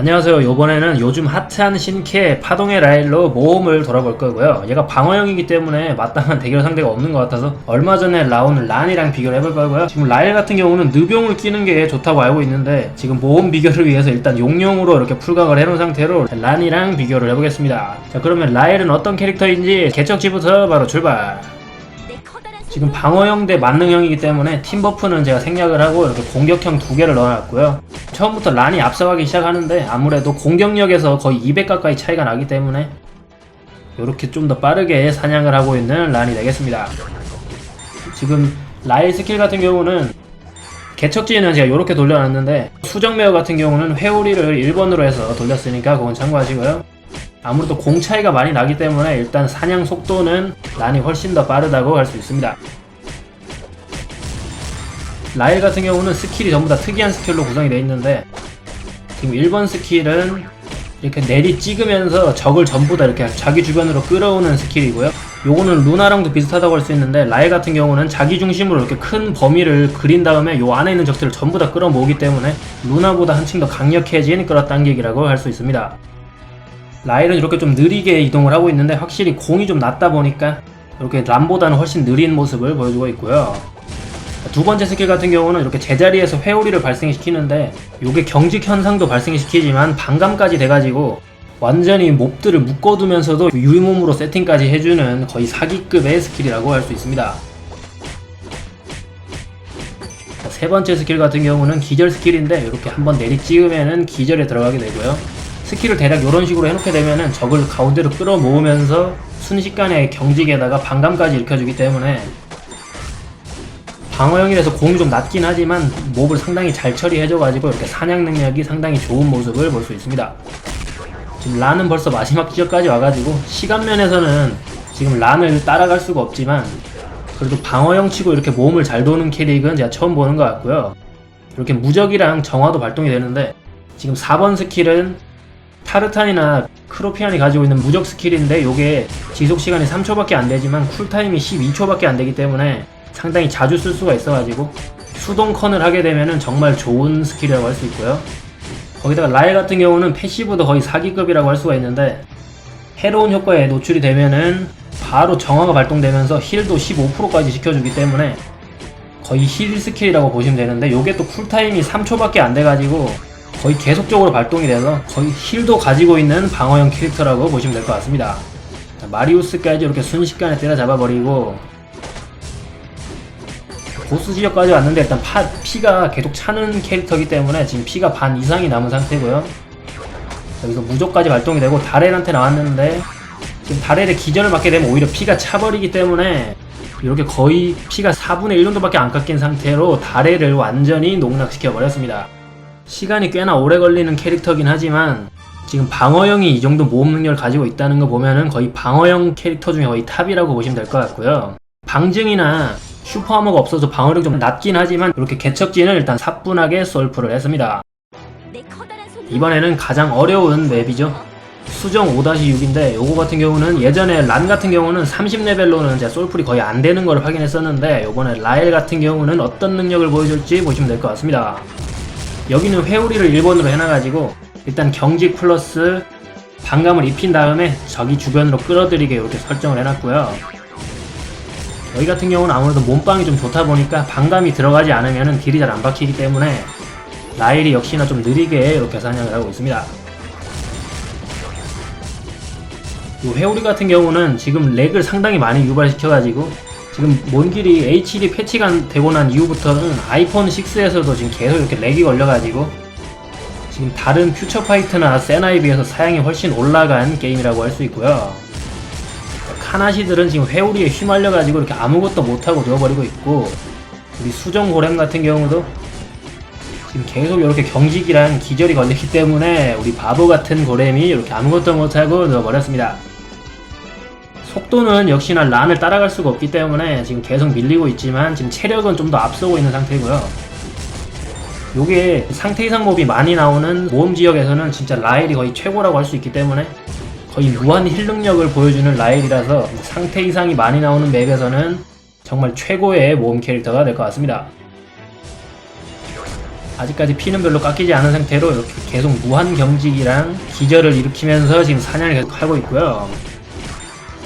안녕하세요. 요번에는 요즘 핫한 신캐 파동의 라일로 모험을 돌아볼 거고요. 얘가 방어형이기 때문에 마땅한 대결 상대가 없는 것 같아서 얼마 전에 나온 란이랑 비교를 해볼 거고요. 지금 라일 같은 경우는 느병을 끼는 게 좋다고 알고 있는데 지금 모험 비교를 위해서 일단 용용으로 이렇게 풀각을 해놓은 상태로 란이랑 비교를 해보겠습니다. 자 그러면 라일은 어떤 캐릭터인지 개척지부터 바로 출발. 지금 방어형 대 만능형이기 때문에 팀 버프는 제가 생략을 하고 이렇게 공격형 두 개를 넣어놨고요. 처음부터 란이 앞서가기 시작하는데 아무래도 공격력에서 거의 200 가까이 차이가 나기 때문에 이렇게 좀 더 빠르게 사냥을 하고 있는 란이 되겠습니다. 지금 라일 스킬 같은 경우는 개척지는 제가 이렇게 돌려놨는데 수정매어 같은 경우는 회오리를 1번으로 해서 돌렸으니까 그건 참고하시고요. 아무래도 공 차이가 많이 나기 때문에 일단 사냥 속도는 란이 훨씬 더 빠르다고 할 수 있습니다. 라일 같은 경우는 스킬이 전부 다 특이한 스킬로 구성이 되어 있는데 지금 1번 스킬은 이렇게 내리 찍으면서 적을 전부 다 이렇게 자기 주변으로 끌어오는 스킬이고요. 요거는 루나랑도 비슷하다고 할 수 있는데 라일 같은 경우는 자기 중심으로 이렇게 큰 범위를 그린 다음에 요 안에 있는 적들을 전부 다 끌어모으기 때문에 루나보다 한층 더 강력해진 끌어당기기라고 할 수 있습니다. 라일은 이렇게 좀 느리게 이동을 하고 있는데 확실히 공이 좀 낮다 보니까 이렇게 람보다는 훨씬 느린 모습을 보여주고 있고요. 두 번째 스킬 같은 경우는 이렇게 제자리에서 회오리를 발생시키는데 이게 경직 현상도 발생시키지만 반감까지 돼가지고 완전히 몹들을 묶어두면서도 유리몸으로 세팅까지 해주는 거의 사기급의 스킬이라고 할 수 있습니다. 세 번째 스킬 같은 경우는 기절 스킬인데 이렇게 한번 내리 찍으면은 기절에 들어가게 되고요. 스킬을 대략 이런 식으로 해놓게 되면은 적을 가운데로 끌어모으면서 순식간에 경직에다가 반감까지 일으켜주기 때문에 방어형이라서 공이 좀 낮긴 하지만 몹을 상당히 잘 처리해줘가지고 이렇게 사냥 능력이 상당히 좋은 모습을 볼 수 있습니다. 지금 란은 벌써 마지막 지역까지 와가지고 시간 면에서는 지금 란을 따라갈 수가 없지만 그래도 방어형 치고 이렇게 몸을 잘 도는 캐릭은 제가 처음 보는 것 같고요. 이렇게 무적이랑 정화도 발동이 되는데 지금 4번 스킬은 타르탄이나 크로피안이 가지고 있는 무적 스킬인데 이게 지속 시간이 3초밖에 안 되지만 쿨타임이 12초밖에 안 되기 때문에 상당히 자주 쓸 수가 있어가지고 수동컨을 하게 되면은 정말 좋은 스킬이라고 할 수 있고요. 거기다가 라일 같은 경우는 패시브도 거의 사기급이라고 할 수가 있는데 해로운 효과에 노출이 되면은 바로 정화가 발동되면서 힐도 15%까지 시켜주기 때문에 거의 힐 스킬이라고 보시면 되는데 요게 또 쿨타임이 3초밖에 안 돼가지고 거의 계속적으로 발동이 돼서 거의 힐도 가지고 있는 방어형 캐릭터라고 보시면 될 것 같습니다. 자, 마리우스까지 이렇게 순식간에 때려잡아버리고 보스 지역까지 왔는데 일단 파, 피가 계속 차는 캐릭터이기 때문에 지금 피가 반 이상이 남은 상태고요. 여기서 무적까지 발동이 되고 다렐한테 나왔는데 지금 다렐의 기전을 맞게 되면 오히려 피가 차버리기 때문에 이렇게 거의 피가 4분의 1 정도밖에 안 깎인 상태로 다렐을 완전히 농락시켜 버렸습니다. 시간이 꽤나 오래 걸리는 캐릭터긴 하지만 지금 방어형이 이 정도 모험 능력을 가지고 있다는 거 보면은 거의 방어형 캐릭터 중에 거의 탑이라고 보시면 될 것 같고요. 방증이나 슈퍼하머가 없어서 방어력이 좀 낮긴 하지만 이렇게 개척지는 일단 사뿐하게 솔프를 했습니다. 이번에는 가장 어려운 맵이죠. 수정 5-6인데 요거 같은 경우는 예전에 란 같은 경우는 30레벨로는 제 솔풀이 거의 안 되는 걸 확인했었는데 요번에 라일 같은 경우는 어떤 능력을 보여줄지 보시면 될 것 같습니다. 여기는 회오리를 1번으로 해놔가지고 일단 경직 플러스 반감을 입힌 다음에 저기 주변으로 끌어들이게 이렇게 설정을 해놨고요. 여기 같은 경우는 아무래도 몸빵이 좀 좋다 보니까 반감이 들어가지 않으면 딜이 잘 안 박히기 때문에 라일이 역시나 좀 느리게 이렇게 사냥을 하고 있습니다. 이 회오리 같은 경우는 지금 렉을 상당히 많이 유발시켜가지고 지금 몬길이 HD 패치가 되고 난 이후부터는 아이폰 6에서도 지금 계속 이렇게 렉이 걸려가지고 지금 다른 퓨처파이트나 세나에 비해서 사양이 훨씬 올라간 게임이라고 할 수 있고요. 카나시들은 지금 회오리에 휘말려가지고 이렇게 아무것도 못하고 누워버리고 있고 우리 수정 고렘 같은 경우도 지금 계속 이렇게 경직이랑 기절이 걸리기 때문에 우리 바보 같은 고렘이 이렇게 아무것도 못하고 누워버렸습니다. 속도는 역시나 란을 따라갈 수가 없기 때문에 지금 계속 밀리고 있지만 지금 체력은 좀 더 앞서고 있는 상태고요. 요게 상태 이상 몹이 많이 나오는 모험 지역에서는 진짜 라일이 거의 최고라고 할 수 있기 때문에 거의 무한 힐 능력을 보여주는 라일이라서 상태 이상이 많이 나오는 맵에서는 정말 최고의 모험 캐릭터가 될 것 같습니다. 아직까지 피는 별로 깎이지 않은 상태로 이렇게 계속 무한 경직이랑 기절을 일으키면서 지금 사냥을 계속 하고 있고요.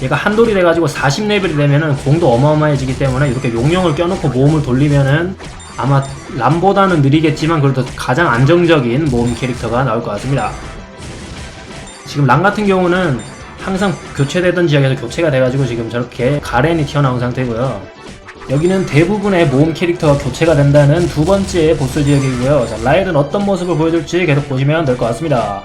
얘가 한돌이 돼가지고 40레벨이 되면은 공도 어마어마해지기 때문에 이렇게 용령을 껴놓고 모험을 돌리면은 아마 람보다는 느리겠지만 그래도 가장 안정적인 모험 캐릭터가 나올 것 같습니다. 지금 람 같은 경우는 항상 교체되던 지역에서 교체가 돼가지고 지금 저렇게 가렌이 튀어나온 상태고요. 여기는 대부분의 모험 캐릭터가 교체가 된다는 두 번째 보스 지역이고요. 자, 라일은 어떤 모습을 보여줄지 계속 보시면 될 것 같습니다.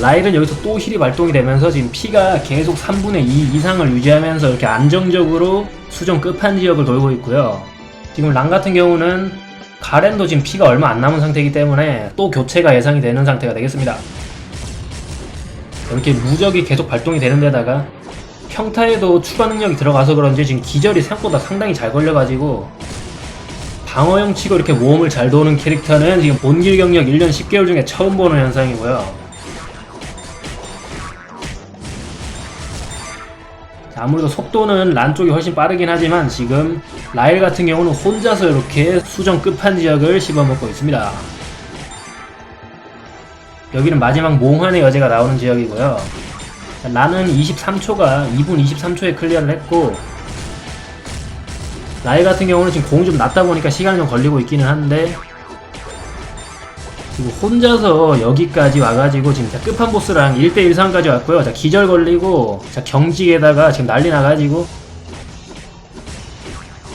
라일은 여기서 또 힐이 발동이 되면서 지금 피가 계속 3분의 2 이상을 유지하면서 이렇게 안정적으로 수정 끝판 지역을 돌고 있고요. 지금 랑 같은 경우는 가렌도 지금 피가 얼마 안 남은 상태이기 때문에 또 교체가 예상이 되는 상태가 되겠습니다. 이렇게 무적이 계속 발동이 되는 데다가 평타에도 추가 능력이 들어가서 그런지 지금 기절이 생각보다 상당히 잘 걸려가지고 방어형 치고 이렇게 모험을 잘 도는 캐릭터는 지금 본길 경력 1년 10개월 중에 처음 보는 현상이고요. 아무래도 속도는 란 쪽이 훨씬 빠르긴 하지만 지금 라일 같은 경우는 혼자서 이렇게 수정 끝판 지역을 씹어먹고 있습니다. 여기는 마지막 몽환의 여제가 나오는 지역이고요. 자, 라는 23초가 2분 23초에 클리어를 했고 라일 같은 경우는 지금 공이 좀 낮다 보니까 시간이 좀 걸리고 있기는 한데 지금 혼자서 여기까지 와가지고 지금 자, 끝판 보스랑 1대1 상까지 왔고요. 자, 기절 걸리고 자, 경직에다가 지금 난리 나가지고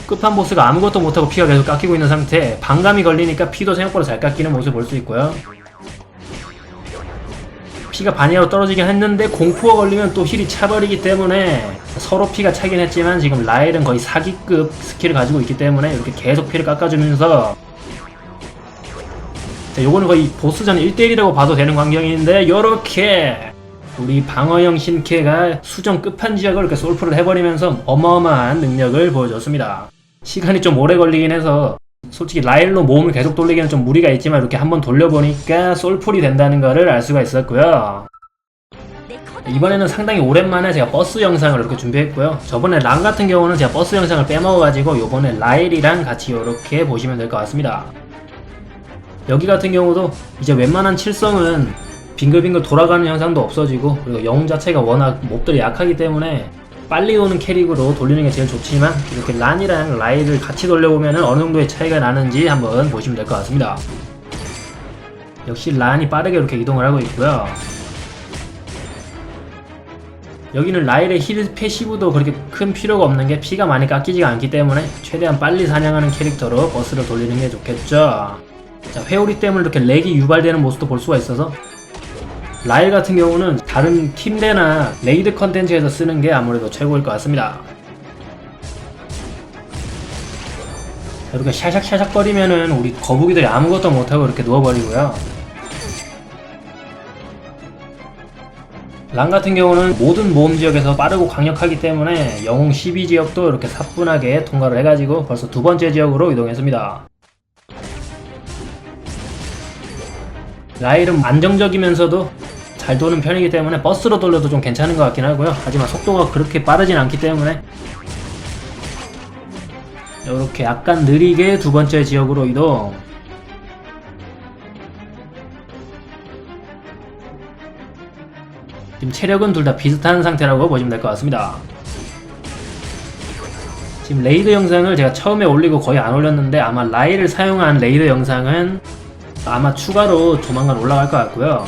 끝판 보스가 아무것도 못하고 피가 계속 깎이고 있는 상태 반감이 걸리니까 피도 생각보다 잘 깎이는 모습을 볼 수 있고요. 피가 반이라도 떨어지긴 했는데 공포가 걸리면 또 힐이 차버리기 때문에 서로 피가 차긴 했지만 지금 라일은 거의 사기급 스킬을 가지고 있기 때문에 이렇게 계속 피를 깎아주면서 자, 요거는 거의 보스전 1대1이라고 봐도 되는 광경인데 요렇게 우리 방어형 신캐가 수정 끝판 지역을 이렇게 솔프를 해버리면서 어마어마한 능력을 보여줬습니다. 시간이 좀 오래 걸리긴 해서 솔직히 라일로 모험을 계속 돌리기는 좀 무리가 있지만 이렇게 한번 돌려보니까 솔풀이 된다는 것을 알 수가 있었고요. 이번에는 상당히 오랜만에 제가 버스 영상을 이렇게 준비했고요. 저번에 랑 같은 경우는 제가 버스 영상을 빼먹어가지고 요번에 라일이랑 같이 이렇게 보시면 될 것 같습니다. 여기 같은 경우도 이제 웬만한 칠성은 빙글빙글 돌아가는 현상도 없어지고 그리고 영웅 자체가 워낙 몹들이 약하기 때문에 빨리 오는 캐릭으로 돌리는 게 제일 좋지만 이렇게 란이랑 라이를 같이 돌려보면 어느 정도의 차이가 나는지 한번 보시면 될 것 같습니다. 역시 란이 빠르게 이렇게 이동을 하고 있고요. 여기는 라일의 힐 패시브도 그렇게 큰 필요가 없는 게 피가 많이 깎이지가 않기 때문에 최대한 빨리 사냥하는 캐릭터로 버스를 돌리는 게 좋겠죠. 자, 회오리 때문에 이렇게 렉이 유발되는 모습도 볼 수가 있어서 라일 같은 경우는 다른 팀대나 레이드 컨텐츠에서 쓰는 게 아무래도 최고일 것 같습니다. 이렇게 샤샥샤샥 거리면은 우리 거북이들이 아무것도 못하고 이렇게 누워버리고요. 랑 같은 경우는 모든 모험 지역에서 빠르고 강력하기 때문에 영웅 12지역도 이렇게 사뿐하게 통과를 해가지고 벌써 두 번째 지역으로 이동했습니다. 라일은 안정적이면서도 잘 도는 편이기 때문에 버스로 돌려도 좀 괜찮은 것 같긴 하고요. 하지만 속도가 그렇게 빠르진 않기 때문에 이렇게 약간 느리게 두 번째 지역으로 이동. 지금 체력은 둘 다 비슷한 상태라고 보시면 될 것 같습니다. 지금 레이드 영상을 제가 처음에 올리고 거의 안 올렸는데 아마 라이를 사용한 레이드 영상은 아마 추가로 조만간 올라갈 것 같고요.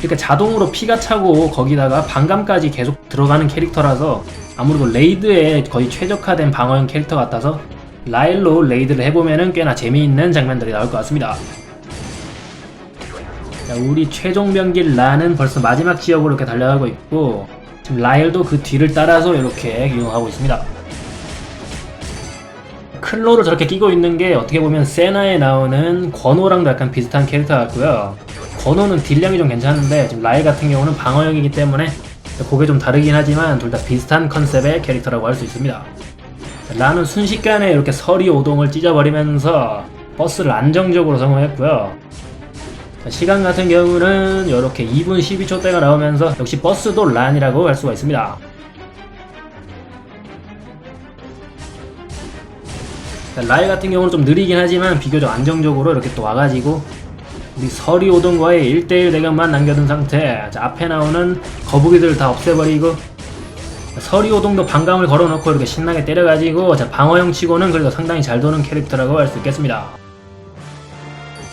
이렇게 자동으로 피가 차고 거기다가 반감까지 계속 들어가는 캐릭터라서 아무래도 레이드에 거의 최적화된 방어형 캐릭터 같아서 라일로 레이드를 해보면은 꽤나 재미있는 장면들이 나올 것 같습니다. 자, 우리 최종 병길 라는 벌써 마지막 지역으로 이렇게 달려가고 있고 지금 라일도 그 뒤를 따라서 이렇게 이용하고 있습니다. 클로를 저렇게 끼고 있는 게 어떻게 보면 세나에 나오는 권호랑도 약간 비슷한 캐릭터 같고요. 권호는 딜량이 좀 괜찮은데 지금 라일 같은 경우는 방어형이기 때문에 그게 좀 다르긴 하지만 둘 다 비슷한 컨셉의 캐릭터라고 할 수 있습니다. 라는 순식간에 이렇게 서리 오동을 찢어버리면서 버스를 안정적으로 성공했고요. 시간 같은 경우는 이렇게 2분 12초대가 나오면서 역시 버스도 란이라고 할 수가 있습니다. 라이 같은 경우는 좀 느리긴 하지만 비교적 안정적으로 이렇게 또 와가지고 우리 서리 오동과의 1대1 대결만 남겨둔 상태. 자, 앞에 나오는 거북이들 다 없애버리고 서리 오동도 반감을 걸어놓고 이렇게 신나게 때려가지고 자, 방어형 치고는 그래도 상당히 잘 도는 캐릭터라고 할 수 있겠습니다.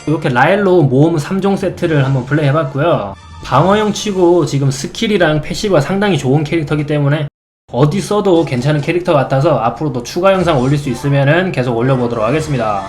이렇게 라엘로 모험 3종 세트를 한번 플레이해봤고요. 방어형 치고 지금 스킬이랑 패시브가 상당히 좋은 캐릭터이기 때문에 어디 써도 괜찮은 캐릭터 같아서 앞으로도 추가 영상 올릴 수 있으면 계속 올려보도록 하겠습니다